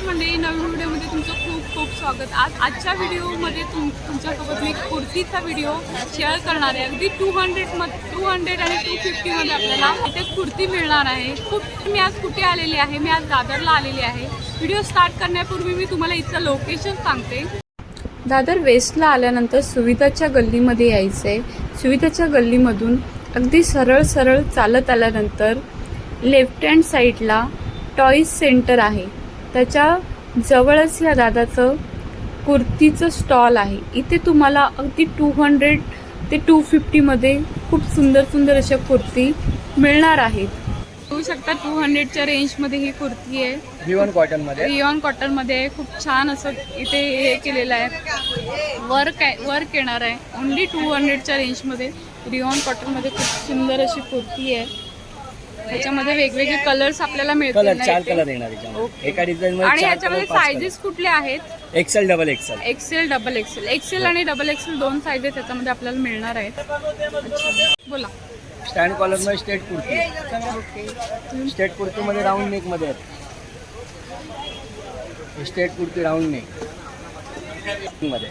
नमस्कार मंडळी नवीन व्हिडिओमध्ये तुमचं खूप खूप स्वागत. आज आजच्या व्हिडिओमध्ये तुम तुमच्यासोबत मी कुर्तीचा व्हिडिओ शेअर करणार आहे. अगदी टू हंड्रेड म टू हंड्रेड आणि टू फिफ्टीमध्ये आपल्याला इथे कुर्ती मिळणार आहे. खूप मी आज कुठे आलेली आहे? मी आज दादरला आलेली आहे. व्हिडिओ स्टार्ट करण्यापूर्वी मी तुम्हाला इथलं लोकेशन सांगते. दादर वेस्टला आल्यानंतर सुविधाच्या गल्लीमध्ये यायचं आहे सुविधाच्या गल्लीमधून अगदी सरळ सरळ चालत आल्यानंतर लेफ्ट हँड साईडला टॉईज सेंटर आहे. त्याच्या जवळच या दादाचं कुर्तीचं स्टॉल आहे. इथे तुम्हाला अगदी टू हंड्रेड ते टू फिफ्टीमध्ये खूप सुंदर सुंदर अशा कुर्ती मिळणार आहेत. बघू शकता टू हंड्रेडच्या रेंजमध्ये ही कुर्ती आहे. विवन कॉटनमध्ये? रिओन कॉटनमध्ये आहे. खूप छान असं इथे हे केलेलं आहे. वर्क आहे वर्क येणार आहे. ओनली टू हंड्रेडच्या रेंजमध्ये रिओन कॉटनमध्ये खूप सुंदर अशी कुर्ती आहे. त्याच्यामध्ये वेगवेगळे कलर्स आपल्याला कलर चार ना कलर. येणार याच्यामध्ये. एका डिझाईन आणि मध्ये चार ह्याच्यामध्ये कलर पाच सायझेस कुठले आहेत? XL double XL XL double XL XL आणि डबल एक्सेल दोन साईजेस त्याच्यामध्ये आपल्याला मिळणार आहेत. अच्छा. बोला. Stand कॉलरमध्ये straight kurti. Okay straight kurti मध्ये राऊंड नेकमध्ये स्टेट कुर्ती राऊंड नेकमध्ये.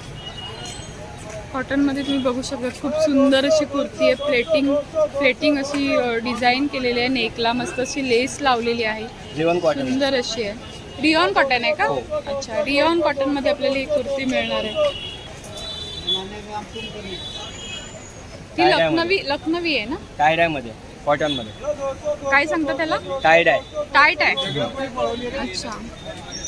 कॉटनमध्ये तुम्ही बघू शकता खूप सुंदर अशी कुर्ती आहे प्लेटिंग प्लेटिंग अशी डिझाईन केलेली आहे नेकला मस्त अशी लेस लावलेली आहे. सुंदर अशी आहे. रिओन कॉटन आहे का? हो. अच्छा रिओन कॉटनमध्ये आपल्याला ही कुर्ती मिळणार आहे. ती लखनवी लखनवी आहे ना? टायड आहे मध्ये कॉटनमध्ये काय सांगता त्याला? टायड आहे टाईट आहे अच्छा.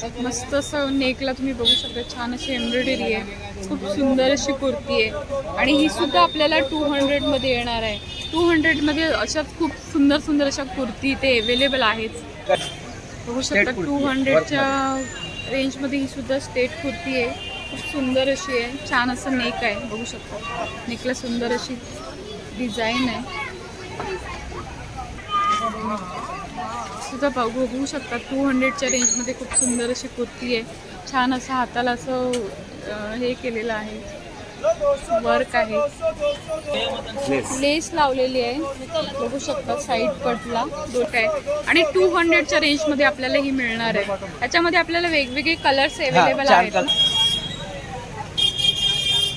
मस्त असं नेकला तुम्ही बघू शकता छान अशी एम्ब्रॉयडरी आहे. खूप सुंदर अशी कुर्ती आहे. आणि ही सुद्धा आपल्याला टू हंड्रेडमध्ये येणार आहे. टू हंड्रेडमध्ये अशाच खूप सुंदर सुंदर अशा कुर्ती इथे अवेलेबल आहेत. बघू शकता टू हंड्रेडच्या रेंजमध्ये ही सुद्धा स्टेट कुर्ती आहे. खूप सुंदर अशी आहे. छान असं नेक आहे. बघू शकता. नेकला सुंदर अशी डिझाईन आहे. सुद्धा बघू बघू शकता टू हंड्रेडच्या रेंजमध्ये खूप सुंदर अशी कुर्ती आहे. छान असं हाताला असं हे केलेलं आहे. वर्क आहे. लेस लावलेली आहे. बघू शकता साईड कटला डोट आहे. आणि टू हंड्रेडच्या रेंजमध्ये आपल्याला ही मिळणार आहे. त्याच्यामध्ये आपल्याला वेगवेगळे कलर्स अवेलेबल आहेत.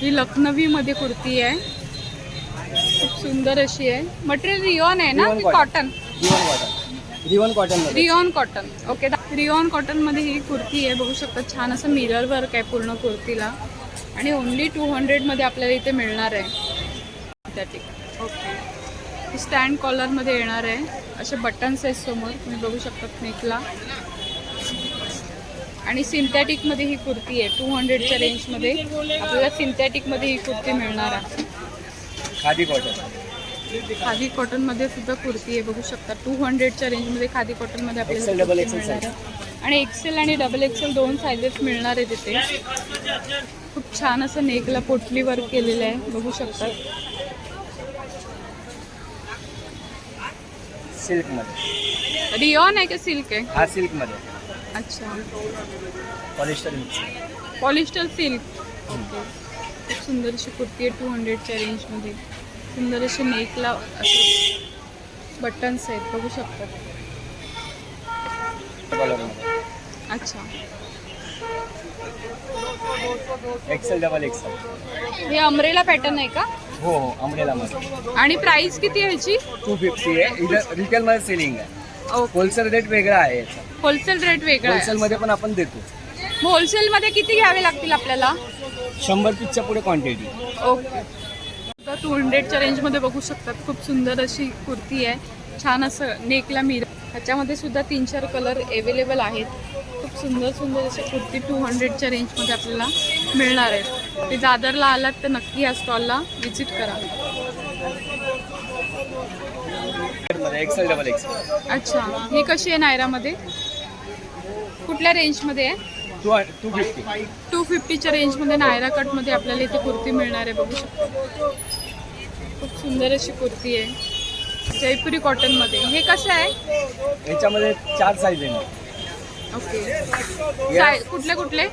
ही लखनवी मध्ये कुर्ती आहे. खूप सुंदर अशी आहे. मटेरियल रिओन आहे ना. Cotton rayon cotton rayon cotton. मध्ये रिओन कॉटन ओके रिओन कॉटनमध्ये ही कुर्ती आहे बघू शकता छान असं मिरर वर्क आहे पूर्ण कुर्तीला. आणि ओनली टू हंड्रेडमध्ये आपल्याला इथे मिळणार आहे. त्या ठिकाणी. ओके स्टँड कॉलरमध्ये येणार आहे. असे बटन्स आहेत समोर. तुम्ही बघू शकता नेकला आणि सिंथेटिकमध्ये ही कुर्ती आहे. टू हंड्रेडच्या रेंजमध्ये आपल्याला सिंथेटिकमध्ये ही कुर्ती मिळणार आहे. खादी कॉटन. खादी कॉटनमध्ये सुद्धा कुर्ती आहे बघू शकता. टू हंड्रेडच्या रेंजमध्ये खादी कॉटनमध्ये XL, आपल्याला XL मिळणार आहे. आणि एक्सेल आणि डबल एक्सेल दोन सायझेस मिळणार आहे तिथे. खूप छान असं नेकला पोटली वर्क केलेलं आहे बघू शकता. सिल्कमध्ये रिओन आहे का सिल्क आहे? हा सिल्कमध्ये अच्छा पॉलिस्टर पॉलिस्टर सिल्क खूप सुंदर अशी कुर्ती आहे टू हंड्रेडच्या रेंजमध्ये सुंदर असे नेकला असे बटन्स आहेत बघू शकता. कलरमध्ये अच्छा. एक्सेल डबल एक्सेल हे अमरेला पॅटर्न आहे का? हो हो अमरेला मध्ये. आणि प्राइस किती आहे ह्याची टू फिफ्टी आहे. इथं रिटेल मध्ये सेलिंग आहे. होलसेल रेट वेगळा आहे होलसेल रेट वेगळा होलसेल मध्ये पण आपण देतो. होलसेल मध्ये किती घ्यावे लागतील आपल्याला? शंभर पीसच्या पुढे क्वांटिटी ओके टू हंड्रेडच्या रेंजमध्ये बघू शकतात. खूप सुंदर अशी कुर्ती आहे. छान असं नेकला मिर ह्याच्यामध्ये सुद्धा तीन चार कलर अवेलेबल आहेत. खूप सुंदर सुंदर अशी कुर्ती टू हंड्रेडच्या रेंजमध्ये आपल्याला मिळणार आहेत ते दादरला आलात तर नक्की या स्टॉलला व्हिजिट करा. अच्छा. ही कशी आहे नायरामध्ये? कुठल्या रेंजमध्ये आहे? टू टू फिफ्टी टू फिफ्टीच्या रेंजमध्ये नायरा कटमध्ये आपल्याला इथे कुर्ती मिळणार आहे बघू शकतो. खूप सुंदर अशी कुर्ती आहे. जयपुरी कॉटनमध्ये. हे कसं आहे? याच्यामध्ये चार साईज येणार ओके. साय कुठले कुठले?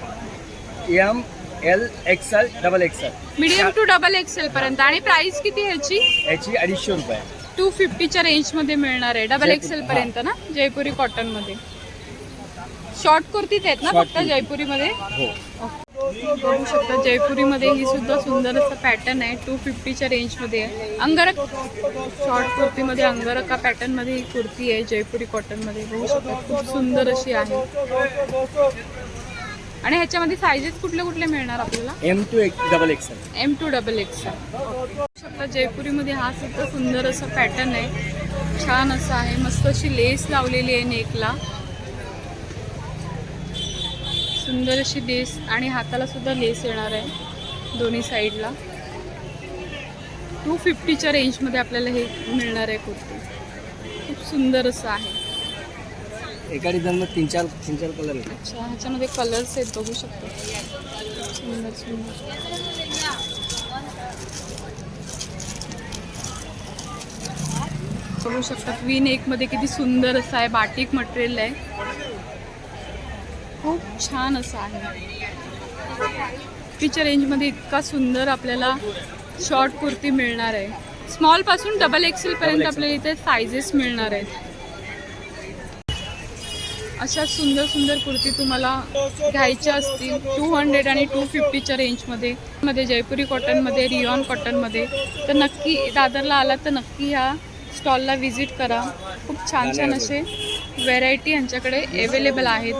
M L XL double XL medium two double XL पर्यंत. आणि प्राइस किती आहे ह्याची याची अडीचशे रुपये टू फिफ्टीच्या रेंजमध्ये मिळणार आहे. डबल जयपुरी, एक्सेल पर्यंत ना? जयपुरी कॉटनमध्ये शॉर्ट कुर्तीच आहेत ना Short फक्त कुर्ती. जयपुरीमध्ये? हो. बघू शकता जयपुरीमध्ये ही सुद्धा सुंदर असं पॅटर्न आहे. टू फिफ्टीच्या रेंजमध्ये आहे. अंगारक शॉर्ट कुर्तीमध्ये अंगारका पॅटर्नमध्ये ही कुर्ती आहे. जयपुरी कॉटनमध्ये बघू शकता. खूप सुंदर अशी आहे. आणि ह्याच्यामध्ये सायझेस कुठले कुठले मिळणार आपल्याला? एम टू एक double XL M to double X शकता जयपुरीमध्ये हा सुद्धा सुंदर असा पॅटर्न आहे. छान असं आहे. मस्त अशी लेस लावलेली आहे नेकला. सुंदर अशी लेस आणि हाताला सुद्धा लेस येणार आहे दोन्ही साईडला. टू फिफ्टीच्या रेंजमध्ये आपल्याला हे मिळणार आहे कुर्ती. खूप सुंदर असं आहे. एका डिझाईनमध्ये तीन चार तीन चार कलर आहेत. अच्छा ह्याच्यामध्ये कलर्स आहेत बघू शकतो. सुंदर सुंदर. बघू शकतात वी नेकमध्ये किती सुंदर असं आहे बाटिक मटेरियल आहे. खूप छान असं आहे. तिच्या रेंजमध्ये इतका सुंदर आपल्याला शॉर्ट कुर्ती मिळणार आहे. स्मॉलपासून डबल एक्सेल पर्यंत Double XL. आपल्याला इथे सायझेस मिळणार आहेत. अशा सुंदर सुंदर कुर्ती तुम्हाला घ्यायच्या असतील. टू हंड्रेड आणि टू फिफ्टीच्या रेंजमध्ये मध्ये. जयपुरी कॉटनमध्ये रियॉन कॉटनमध्ये तर नक्की दादरला आलात तर नक्की ह्या स्टॉलला व्हिजिट करा. खूप छान छान असे व्हेरायटी यांच्याकडे अवेलेबल आहेत.